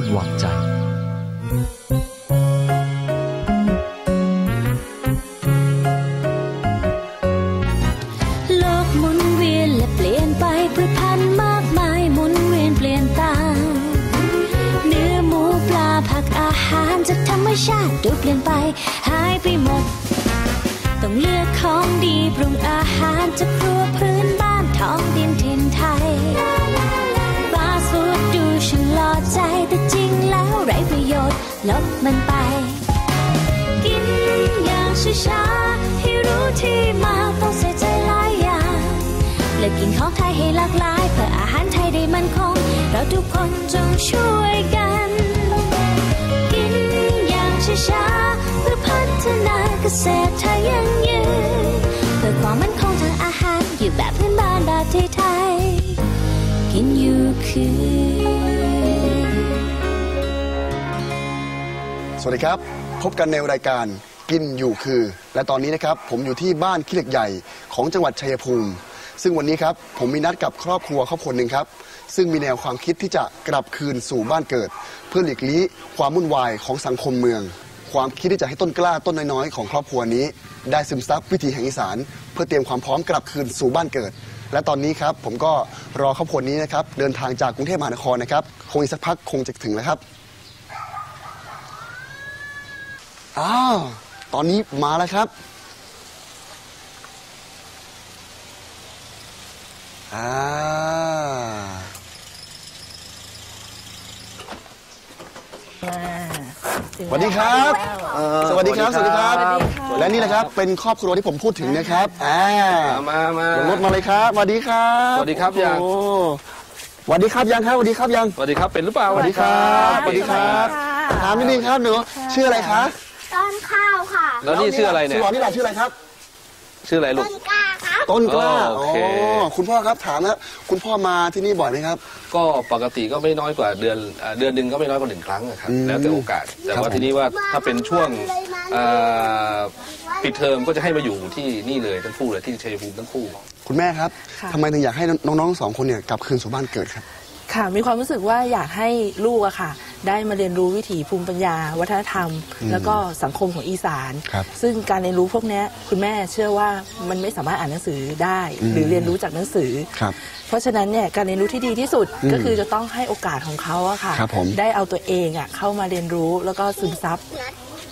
คุณวางใจ โลกหมุนเวียนและเปลี่ยนไปพืชพันธุ์มากมายหมุนเวียนเปลี่ยนตามเนื้อหมูปลาผักอาหารจากธรรมชาติดูเปลี่ยนไป หายไปหมด ต้องเลือกของดีปรุงอาหารจากครัวพื้นบ้านท้องดินถิ่นไทย ฟู้ดดูช่างหล่อใจแต่จริงแล้วไรประโยชน์ลบมันไป กินอย่างช้าๆให้รู้ที่มาต้องใส่ใจหลายอย่างเลือกกินของไทยให้หลากหลายเพื่ออาหารไทยได้มั่นคง เราทุกคนจงช่วยกัน กินอย่างช้าๆเพื่อพัฒนาเกษตรไทยยั่งยืนเพื่อความมั่นคงทางอาหารอยู่แบบพื้นบ้านแบบไทยๆกินอยู่คือ สวัสดีครับ พบกันในรายการกินอยู่คือ และตอนนี้นะครับผมอยู่ที่บ้านขี้เหล็กใหญ่ของจังหวัดชัยภูมิ ซึ่งวันนี้ครับผมมีนัดกับครอบครัวครอบครัวหนึ่งครับ ซึ่งมีแนวความคิดที่จะกลับคืนสู่บ้านเกิด เพื่อหลีกลี่ความวุ่นวายของสังคมเมือง ความคิดที่จะให้ต้นกล้าต้นน้อยๆของครอบครัวนี้ ได้ซึมซับวิถีแห่งอีสาน เพื่อเตรียมความพร้อมกลับคืนสู่บ้านเกิดและตอนนี้ครับผมก็รอครอบครัวนี้นะครับเดินทางจากกรุงเทพมหานครนะครับคงอีกสักพักคงจะถึงแล้วครับ อ้าวตอนนี้มาแล้วครับอ่าสวัสดีครับเอ่อสวัสดีครับ สวัสดีครับ และนี่แหละครับเป็นครอบครัวที่ผมพูดถึงนะครับอ่ามามาเดี๋ยวรถมาเลยครับ สวัสดีครับ สวัสดีครับยังโอ้สวัสดีครับยังครับ สวัสดีครับยัง สวัสดีครับเป็นหรือเปล่า สวัสดีครับ สวัสดีครับ ถามนิดนึงครับหนูชื่ออะไรคะต้นข้าวค่ะ แล้วนี่ชื่ออะไรเนี่ยสุวรรณนี่แหละชื่ออะไรครับ ชื่ออะไรลูกต้นกล้าครับ ต้นกล้าโอเค คุณพ่อครับถามแล้วคุณพ่อมาที่นี่บ่อยไหมครับ ก็ปกติก็ไม่น้อยกว่าเดือนอ่าเดือนหนึ่งก็ไม่น้อยกว่าหนึ่งครั้งอะครับอืมแล้วแต่โอกาส แต่ครับว่าผม ทีนี้ว่าถ้าเป็นช่วงอ่าปิดเทอมก็จะให้มาอยู่ที่นี่เลยทั้งคู่เลยที่ชัยภูมิทั้งคู่ คุณแม่ครับค่ะ ทำไมถึงอยากให้น้องๆสองคนเนี่ยกลับคืนสู่บ้านเกิดครับ ค่ะมีความรู้สึกว่าอยากให้ลูกอะค่ะ ได้มาเรียนรู้วิถีภูมิปัญญา วัฒนธรรม แล้วก็สังคมของอีสานครับซึ่งการเรียนรู้พวกเนี้ยคุณแม่เชื่อว่ามันไม่สามารถอ่านหนังสือได้ หรือเรียนรู้จากหนังสือครับเพราะฉะนั้นเนี่ยการเรียนรู้ที่ดีที่สุดอืมก็คือจะต้องให้โอกาสของเขาอะค่ะครับผมได้เอาตัวเองอะเข้ามาเรียนรู้แล้วก็ซึมซับ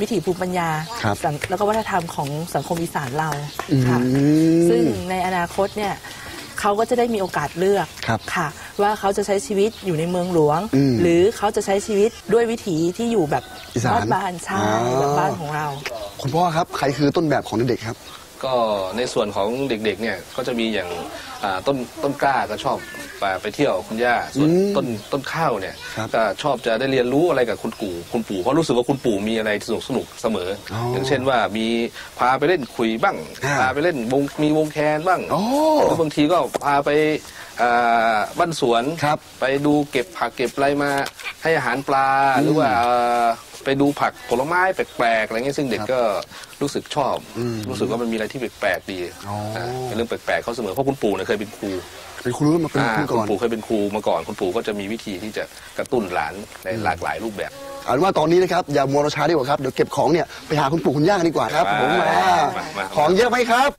วิถีภูมิปัญญาครับสังแล้วก็วัฒนธรรมของสังคมอีสานเราค่ะอืมซึ่งในอนาคตเนี่ย เขาก็จะได้มีโอกาสเลือกครับค่ะ ว่าเขาจะใช้ชีวิตอยู่ในเมืองหลวง อืมหรือเขาจะใช้ชีวิตด้วยวิถีที่อยู่แบบอีสานบ้านบ้านๆใช่อ๋อ แบบบ้านของเรา คุณพ่อครับ ใครคือต้นแบบของเด็กๆครับ ก็ในส่วนของเด็กๆเนี่ยก็จะมีอย่างอ่าต้นต้นกล้าก็ชอบไปไปเที่ยวคุณย่าส่วนอืมต้นต้นข้าวเนี่ยครับก็ชอบจะได้เรียนรู้อะไรกับคุณปู่คุณปู่เพราะรู้สึกว่าคุณปู่มีอะไรสนุกสนุกเสมอออออย่างเช่นว่ามีพาไปเล่นคุยบ้าง อ่า พาไปเล่นวงมีวงแคนบ้าง โอ้ หรือบางทีก็พาไปอ่า บ้านสวนครับไปดูเก็บผักเก็บอะไรมาให้อาหารปลาหรือว่าเอ่อไปดูผักผลไม้แปลกๆอะไรเงี้ยซึ่งเด็กครับก็รู้สึกชอบอืมรู้สึกว่ามันมีอะไรที่แปลกๆดีอ๋ออ่าเป็นเรื่องแปลกๆเขาเสมอเพราะคุณปู่เนี่ยเคยเป็นครูเป็นครูรู้มาเป็นอ่าครูคุก่อณนปู่เคยเป็นครูมาก่อนคุณปู่ก็จะมีวิธีที่จะกระตุ้นหลานในหลากหลายรูปแบบเอาเป็นว่าตอนนี้นะครับอย่ามัวรอช้าดีกว่าครับเดี๋ยวเก็บของเนี่ยไปหาคุณปู่คุณย่ากันดีกว่าครับมาผมมามามาของเยอะไหมครับ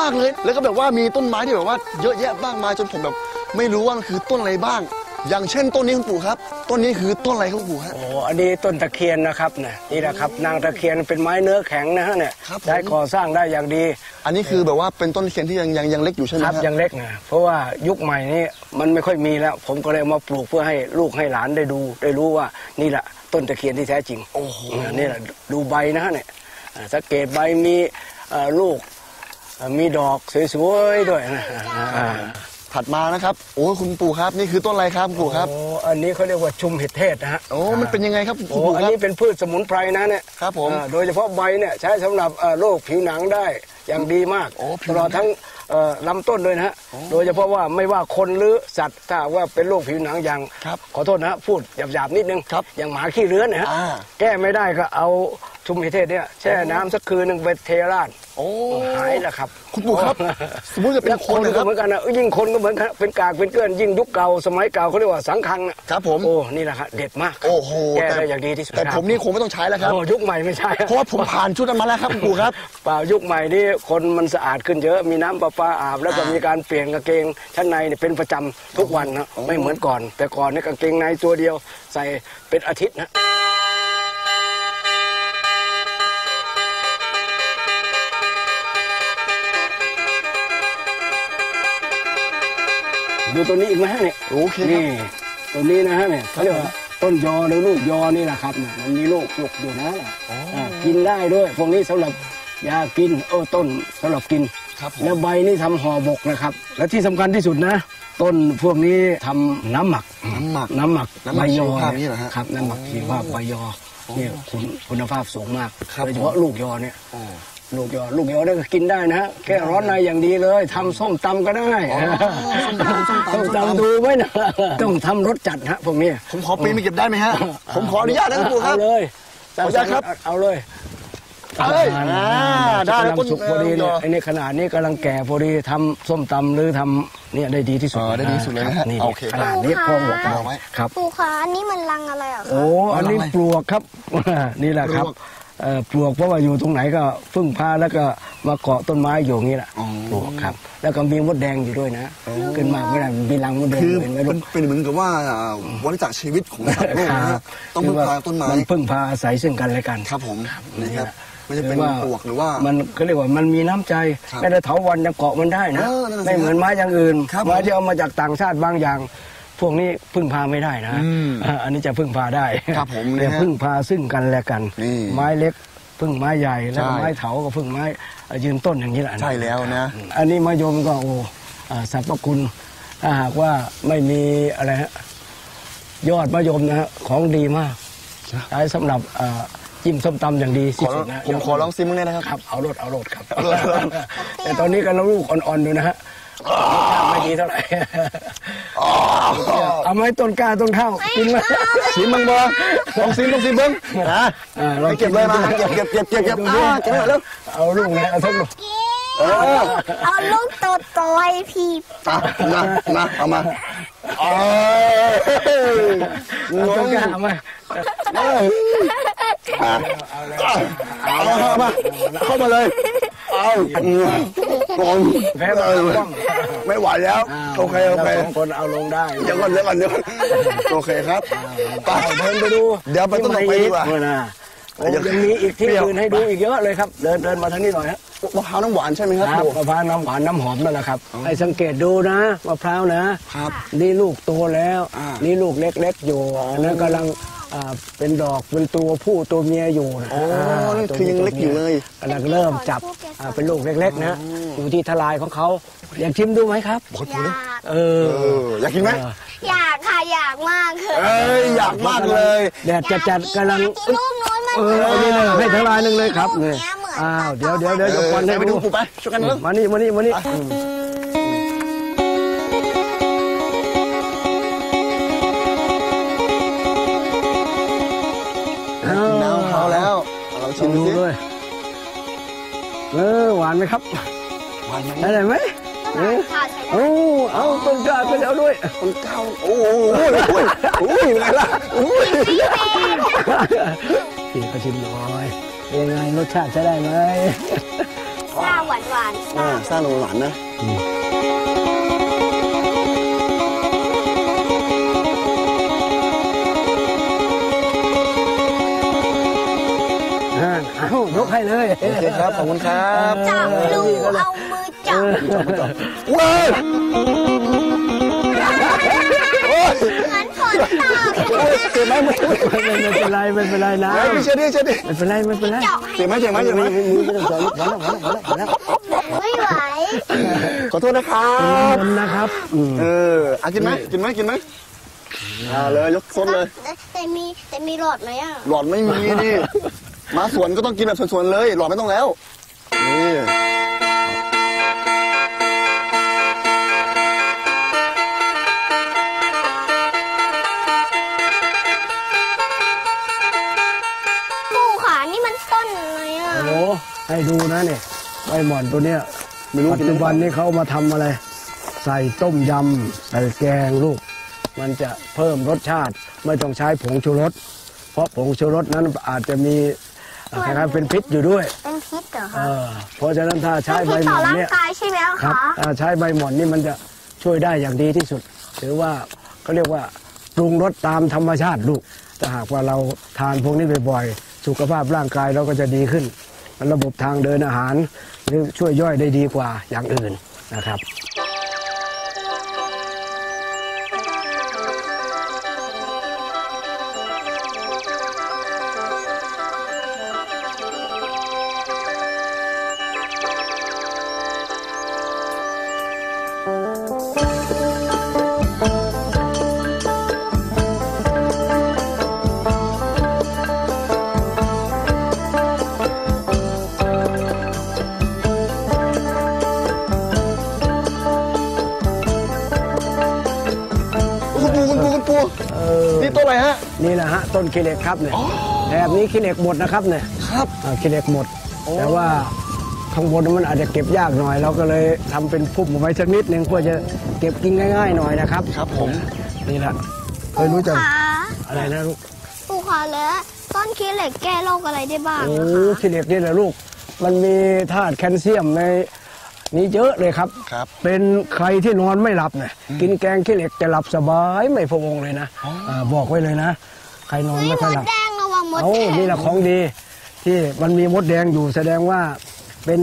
มากๆเลย แล้วก็แบบว่ามีต้นไม้ที่แบบว่าเยอะแยะมากมายจนผมแบบไม่รู้ว่ามันคือต้นอะไรบ้าง อย่างเช่นต้นนี้คุณปู่ครับ ต้นนี้คือต้นอะไรครับคุณปู่ฮะ โอ้อันนี้ต้นตะเคียนนะครับเนี่ยนี่แหละครับ นางตะเคียนเป็นไม้เนื้อแข็งนะฮะเนี่ยครับผม ได้ก่อสร้างได้อย่างดี อันนี้คือแบบว่าเป็นต้นเคียนที่ยังยังยังเล็กอยู่ใช่ไหมครับฮะ ยังเล็กนะเพราะว่ายุคใหม่นี้มันไม่ค่อยมีแล้ว ผมก็เลยเอามาปลูกเพื่อให้ลูกให้หลานได้ดู ได้รู้ว่านี่แหละต้นตะเคียนที่แท้จริงโอ้โห อ่านี่แหละดูใบนะฮะเนี่ยอ่าสังเกตใบมีเอ่อลูกเอ่อ มีดอกสวยๆด้วยนะอ่าถัดมานะครับ โอ้คุณปู่ครับนี่คือต้นอะไรครับคุณปู่ครับโอ้อันนี้เขาเรียกว่าชุมเห็ดเทศนะฮะโอ้มันเป็นยังไงครับคุณโอ้ปู่อันครับนี้เป็นพืชสมุนไพรนะเนี่ยครับผมอ่าโดยเฉพาะใบเนี่ยใช้สำหรับเอ่อโรคผิวหนังได้อย่างดีมากโอ้ผิตวหนังลอดทั้งเอ่อลำต้นด้วยนะฮะโดยเฉพาะว่าไม่ว่าคนหรือสัตว์ถ้าหากว่าเป็นโรคผิวหนังอย่างครับขอโทษนะฮะพูดหยาบๆนิดนึงครับอย่างหมาขี้เรื้อนเนยฮะอ่าแก้ไม่ได้ก็เอา ชุมเห็ดเทศเนี่ยแช่น้ำสักคืนหนึ่งไปเทราดโอ้หายแล้วครับ คุณปู่ครับ สมมุติจะเป็นแล้วคนก็นะครับเหมือนกันนะเอ้ยยิ่งคนก็เหมือนกันเป็นกากเป็นเกลื่อนยิ่งยุคเก่าสมัยเก่าเขาเรียกว่าสังคังนะครับผมโอ้นี่แหละครับเด็ดมากครับโอ้โหแก้ได้อย่างดีที่สุดแต่ครับผมนี่คงไม่ต้องใช้แล้วครับโอ้ยุคใหม่ไม่ใช่เพราะว่าผมผ่านชุดนั้นมาแล้วครับคุณปู่ครับเปล่ายุคใหม่นี่คนมันสะอาดขึ้นเยอะมีน้ำประปาอาบ แล้วก็อ่ามีมีการเปลี่ยนกางเกงชั้นในเนี่ยเป็นประจำทุกวันนะไม่เหมือนก่อน แต่ก่อนเนี่ยกางเกงในตัวเดียว ใส่เป็นอาทิตย์นะ ดูตัวนี้อีกไหมฮะเนี่ยโอเคครับนี่ตัวนี้นะฮะเนี่ยเขาเรียกว่าต้นยอหรือลูกยอนี่แหละครับเนี่ยมันมีลูกลูกอยู่นะากินได้ด้วยพวกนี้สำหรับยากินเออต้นสำหรับกิน ครับผม แล้วใบนี่ทำห่อบกนะครับ และที่สำคัญที่สุดนะ ต้นพวกนี้ทำน้ำหมัก น้ำหมัก น้ำหมักน้ำหมัใบกยอชีวภาพนี่เหรอฮะครับน้ำหมักชีวภาพใบยอนี่คุณคุณภาพสูงมากครับโดยเฉพาะลูกยอเนี่ย โอ้ ลูกยอลูกยอเนี่ยก็กินได้นะฮะแค่ร้อนในอย่างดีเลยทำส้มตำก็ได้ส้มตำส้มตำส้ส้มมตำตำดูไว้นะต้องทำรสจัดฮะพวกนี้ผมขอปีนไปเก็บได้ไหมฮะผมขออนุญาตนะคุณปู่ครับเอาเลยขออนุญาตครับเอาเลยเอ้ยอ่าได้แล้วกำลังสุกพอดีต้นเนี่ยยอไอ้นี่ขนาดนี้กำลังแก่พอดีทำส้มตำหรือทำเนี่ยได้ดีที่สุดอ๋อได้ดีที่สุดเลยนะฮะนี่โอเคขนาดนี้พอหมดวางไว้ครับ ปู่คะอันนี้มันรังอะไรเหรอคะโอ้อันนี้ปลวกครับนี่แหละครับ ปลวกเอ่อปลวกเพราะว่าอยู่ตรงไหนก็พึ่งพาแล้วก็มาเกาะต้นไม้อยู่อย่างนี้แหละอ๋อปลวกครับ แล้วก็มีมดแดงอยู่ด้วยนะขึ้นมาไม่ได้มีรังมดแดงคือเห็นไหมมัลูนกเป็นเหมือนกับว่าอ่าวัฏจักรชีวิตของสัตว์โลกนะฮะต้องพึ่งพาต้นไม้มันพึ่งพาอาศัยซึ่งกันและกันครับผมนี่ครับไม่จะเป็นหรือว่าปลวกหรือว่ามันก็เรียกว่ามันมีน้ำใจครับไม่ได้เถาวันยังเกาะมันได้นะเออนั่นน่ะสิไม่เหมือนไม้อย่างอื่นครับไม้ที่เอามาจากต่างชาติบางอย่าง พวกนี้พึ่งพาไม่ได้นะอืมอ่าอันนี้จะพึ่งพาได้ครับผมแต่นะฮะพึ่งพาซึ่งกันและกันนี่ไม้เล็กพึ่งไม้ใหญ่แล้วก็ใช่ไม้เถาก็พึ่งไม้ยืนต้นอย่างนี้แหละใช่แล้วนะ อันนี้มะยมก็โอ้อ่าสรรพคุณถ้าหากว่าไม่มีอะไรฮะยอดมะยมนะฮะของดีมากใช้สำหรับอ่าจิ้มส้มตำอย่างดีขที่อสุดนะผมขอลองซิมมึงได้นะครับครับ เอารถเอารถครับเอารถแต่ตอนนี้กำลังลูกอ่อนๆอยู่นะฮะ รสชาติไม่ดีเท่าไหร่เอาไหมต้นกล้าต้นข้าวกินไหมซิมมึงบอลองซิมลองซิมเบิ้งนะอ่าลองไปเก็บเลยมาเก็บเก็บเก็บเก็บเก็บอ่าเก็บเลยเร็วเอาลูกนะเอาทั้งลูกเออเอาลูกโตโตๆให้พี่อะมามาเอามาเอ้ยเอาต้นกล้าเอามาเอ้ยอะเอาเอามาเข้ามาเลย เอาผมแพ้มาต้องไม่ไหวแล้ว โอเคโอเคสองคนเอาลงได้เดี๋ยวก่อนเดี๋ยวก่อนเดี๋ยวก่อนโอเคครับไปเดินไปดู เดี๋ยวไปต้นต่อไปดีกว่าเออนะเดี๋ยวยังมีอีกที่อื่นให้ดูอีกเยอะเลยครับ เดินเดินมาทางนี้หน่อยฮะมะพร้าวน้ำหวานใช่ไหมครับครับมะพร้าวน้ำหวานน้ำหอมนั่นแหละครับให้สังเกตดูนะมะพร้าวนะครับ นี่ลูกโตแล้ว นี่นี่ลูกเล็กๆอยู่อันนั้นกำลัง อ่าเป็นดอกเป็นตัวผู้ตัวเมียอยู่นะอ๋ออ่านั่นคือยังเล็กอยู่เลย กำลังเริ่มจับอ่าเป็นลูกเล็กๆนะอยู่ที่ทลายของเขาอยากชิมดูไหมครับบอกอถูกยานะกเออเอออยากกินไหมอยากค่ะอยากมากเลยเอ้ยอยากมากเลย แดดจะจัดกำลัง อยากกินลูกนู้นมากเอเลอยเอานี่เลยให้ทลายหนึ่งเลยครับลูเนี่ยกเหมือนอ้าวเดี๋ยวเดี๋ยวเดี๋ยวเอจะอควันให้ไปไปดูดูปู่ไปช่วยกันเร็วมานี่มานี่มานี่ ชิมดูดูสิด้วยเออหวานไหมครับหวานไหมได้ไหมเออค่ะใช้ได้โอ้เอาต้นกล้าไปเอาด้วยคนเก้าโอ้โหโอ้ยโอ้ยโอ้ยเป็นไงล่ะโอ้ยพี่ก็ชิมหน่อยเป็นไงรสชาติใช้ได้ไหมซ่าหวานหวานอ่าสร้างหวานๆนะ ยกให้เลยโอเคครับขอบคุณครับจับลูเอามือจับเว้ยโอ้ยงั้นฝนตกเจ็บไหมมือไม่ไม่เป็นไรไม่เป็นไรนะเฮ้ยไม่เชื่อดิเชื่อดิไม่เป็นไรไม่เป็นไรเจาะให้เจ็บไหมเจ็บไหมเจ็บไหมมือไม่ต้องสอนลูกมาแล้วมาแล้วมาแล้วมาแล้วไม่ไหวขอโทษนะครับเงินนะครับอืมเอออะกินไหมกินไหมกินไหมอ่าเลยยกซดเลย แต่มีแต่มีหลอดไหมอะหลอดไม่มีดิ มาสวนก็ต้องกินแบบสวนๆเลย หลอดไม่ต้องแล้ว นี่ ปู่ขานี่มันต้นอะไรอะ โอ้ให้ดูนะเนี่ยใบหม่อนตัวเนี้ยไม่รู้ปัจกินจุได้บันเปล่านี้เขาเอามาทำอะไร ใส่ต้มยำใส่แกงลูก มันจะเพิ่มรสชาติไม่ต้องใช้ผงชูรส เพราะผงชูรสนั้นอาจจะมี อ่าคล้ายๆเป็นพิษอยู่ด้วย เป็นพิษเหรอเอคะอเพราะฉะนั้นถ้าใช้ใบเป็นพิษหต่ม่ออนร่างเนี่ยกายใช่ไหมครัคะอ่าใช้ใบหม่อนนี่มันจะช่วยได้อย่างดีที่สุดถือว่าเขาเรียกว่าปรุงรสตามธรรมชาติลูกถ้าหากว่าเราทานพวกนี้บ่อยๆ สุขภาพร่างกายเราก็จะดีขึ้น ระบบทางเดินอาหารหรือช่วยย่อยได้ดีกว่าอย่างอื่นนะครับ คุณปูคุณปูนี่ต้นอะไรฮะ นี่แหละฮะต้นขี้เหล็กครับเนี่ยแถบนี้ขี้เหล็กหมดนะครับเนี่ยครับอ่าขี้เหล็กหมด แต่ว่าข้างบนมันอาจจะเก็บยากหน่อย เราก็เลยทำเป็นพุ่มเอาไว้สักนิดหนึ่งเพื่อจะเก็บกินง่ายๆหน่อยนะครับครับผม นี่แหละเคยรู้จักขาอะไรนะลูก ปู่ขาแล้วต้นขี้เหล็กแก้โรคอะไรได้บ้างโอ้อะคะ ขี้เหล็กนี่แหละลูก มันมีธาตุแคลเซียมใน นี้เยอะเลยครับ ครับ เป็นใครที่นอนไม่หลับเนี่ยกินแกงขี้เหล็กจะหลับสบายไม่พะวงเลยนะาบอกไว้เลยนะ ใครนอนนี่ไม่มค่อยดหลับแดงระวังมดเอาแดงนี่แหละของดี ที่มันมีมดแดงอยู่แสดงว่าเป็น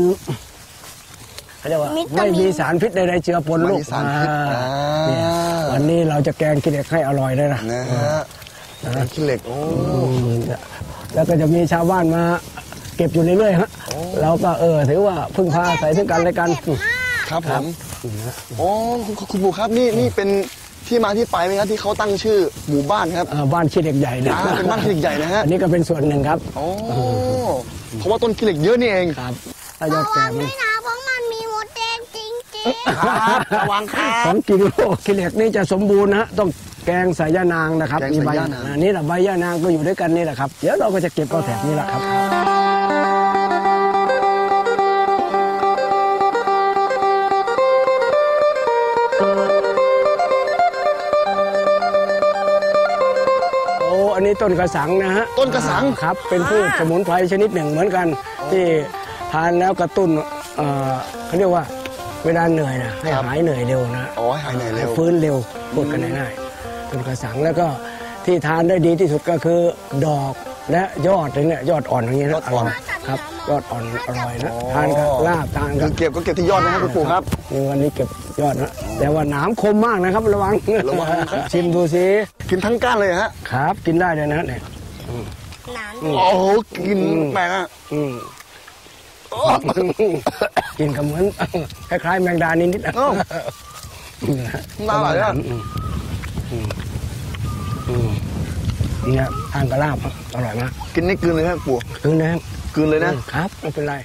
เขาเรียกว่าไม่มีสารพิษใดๆเจือปนลูกไม่มีสารพิษอ่าอ่าเนี่ยวันนี้เราจะแกงขี้เหล็กให้อร่อยเลยนะนะฮะเป็นขี้เหล็กโอ้อืมแล้วก็จะมีชาวบ้านมา เก็บอยู่เรื่อยๆฮะเราก็เออถือว่าพึ่งพาอาศัยซึ่งกันและกันครับผมโอ้คุณคุณคุณปูครับนี่นี่เป็นที่มาที่ไปไหมครับที่เขาตั้งชื่อหมู่บ้านครับเอ่อบ้านขี้เหล็กใหญ่นะอ่าเป็นบ้านขี้เหล็กใหญ่นะฮะอันนี้ก็เป็นส่วนหนึ่งครับโอ้เพราะว่าต้นขี้เหล็กเยอะนี่เองครับถ้ายอดแก่ระวังมันด้วยนะเพราะมันมีมดแดงจริงครับระวังครัขอบงกินโลกขี้เหล็กนี่จะสมบูรณ์นะฮะต้องแกงใส่ย่านางนะครับแกงใส่ใบย่านางอ่นี่แหละใบย่านางก็อยู่ด้วยกันนี่แหละครับเดี๋ยวเราก็จะเก็บเอาแถบนี้แหละครับ อ้อันนี้ต้นกระสังนะฮะต้นกระสัง อ่าครับ เป็นพืชสมุนไพรชนิดหนึ่งเหมือนกัน ที่ทานแล้วกระตุ้นเอ่อเขาเรียกว่า เวลาเหนื่อยนะให้ครับหายเหนื่อยเร็วนะอ๋อให้หายเหนื่อยเร็วฟื้นเร็วพูดกันง่ายๆต้นกระสังแล้วก็ที่ทานได้ดีที่สุดก็คือดอก และยอดเนี่ยยอดอ่อนอย่างเงี้ยยอนะดอ่อนร่ยครับ ยอดอ่อนอร่อยนะอ๋อทานกับลาบทานคืกัอบเก็บก็เก็บที่ยอดนะครับคุณปู่ครับ นี่วันนี้เก็บยอดนะแต่ว่าหนามคมมากนะครับ ระวังระวังครับ ชิมดูสิกินทั้งก้านเลยฮะครับกินได้เลยนะเนี่ยๆน้โอ้โหกินแปลกอะอืมกินกับเหมือน คล้ายๆแมงดานิดๆนะอ้าวน่าอร่อยอะอืมอืมอืม เนี่ยทานกับลาบอร่อยมากกินนี่กลืนเลยครับปู่คือนะกลืนเลยนะครับไม่เป็นไร